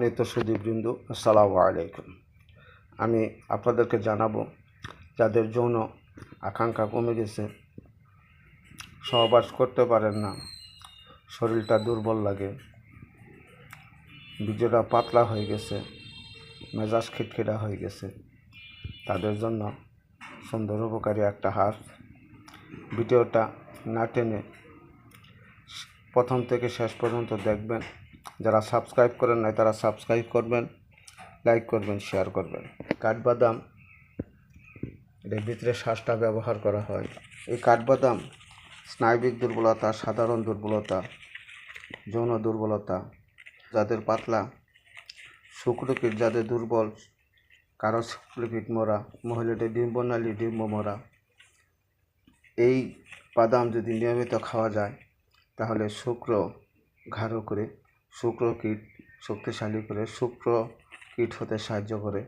নিত্য সুদীপবৃন্দ আসসালামু আলাইকুম। আমি আপনাদেরকে জানাব, যাদের যৌন আকাঙ্ক্ষা কমে গেছে, সহবাস করতে পারেন না, শরীরটা দুর্বল লাগে, বীর্যটা পাতলা হয়ে গেছে, মেজাজ খিটখিটা হয়ে গেছে, তাদের জন্য সুন্দর উপকারী একটা হার। ভিডিওটা না টেনে প্রথম থেকে শেষ পর্যন্ত দেখবেন। যারা সাবস্ক্রাইব করেন নাই, তারা সাবস্ক্রাইব করবেন, লাইক করবেন শেয়ার করবেন। কাঠবাদাম এর ভিতরে শ্বাসটা ব্যবহার করা হয়। এই কাঠবাদাম, স্নায়বিক দুর্বলতা, সাধারণ দুর্বলতা, যৌন দুর্বলতা, যাদের পাতলা শুক্রকিট যাদের দুর্বল কারও শুক্রকিট মরা মহিলাদের ডিম্বনালী ডিম্ব মরা এই বাদাম যদি নিয়মিত খাওয়া যায়, তাহলে শুক্র ঘাড় করে শুক্র কীট শক্তিশালী করে শুক্র কীট হতে সাহায্য করে।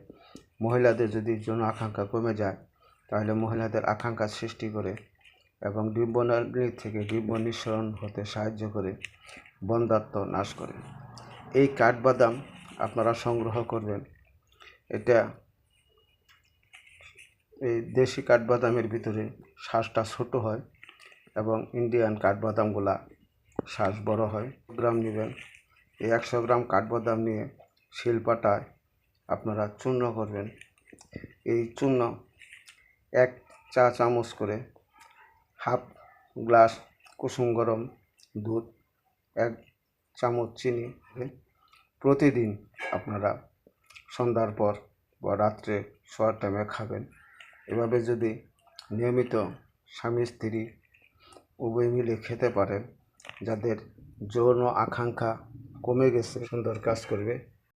মহিলাদের যদি যৌন আকাঙ্ক্ষা কমে যায়, তাহলে মহিলাদের আকাঙ্ক্ষা সৃষ্টি করে এবং ডিম্বনালী থেকে ডিম্ব নিঃসরণ হতে সাহায্য করে বন্ধাত্ম নাশ করে। এই কাঠবাদাম আপনারা সংগ্রহ করবেন। এটা এই দেশি কাঠবাদামের ভিতরে শ্বাসটা ছোটো হয় এবং ইন্ডিয়ান কাঠবাদামগুলা শ্বাস বড় হয়। গ্রাম নেবেন। এই একশো গ্রাম কাঠবাদাম নিয়ে শিলপাটায় আপনারা চূর্ণ করবেন। এই চূর্ণ এক চা চামচ করে হাফ গ্লাস কুসুম গরম দুধ, এক চামচ চিনি প্রতিদিন আপনারা সন্ধ্যার পর বা রাত্রে শোয়ার টাইমে খাবেন। এভাবে যদি নিয়মিত স্বামী, স্ত্রী উভয় মিলে খেতে পারেন, যাদের যৌন আকাঙ্ক্ষা কমে গেছে সুন্দর কাজ করবে।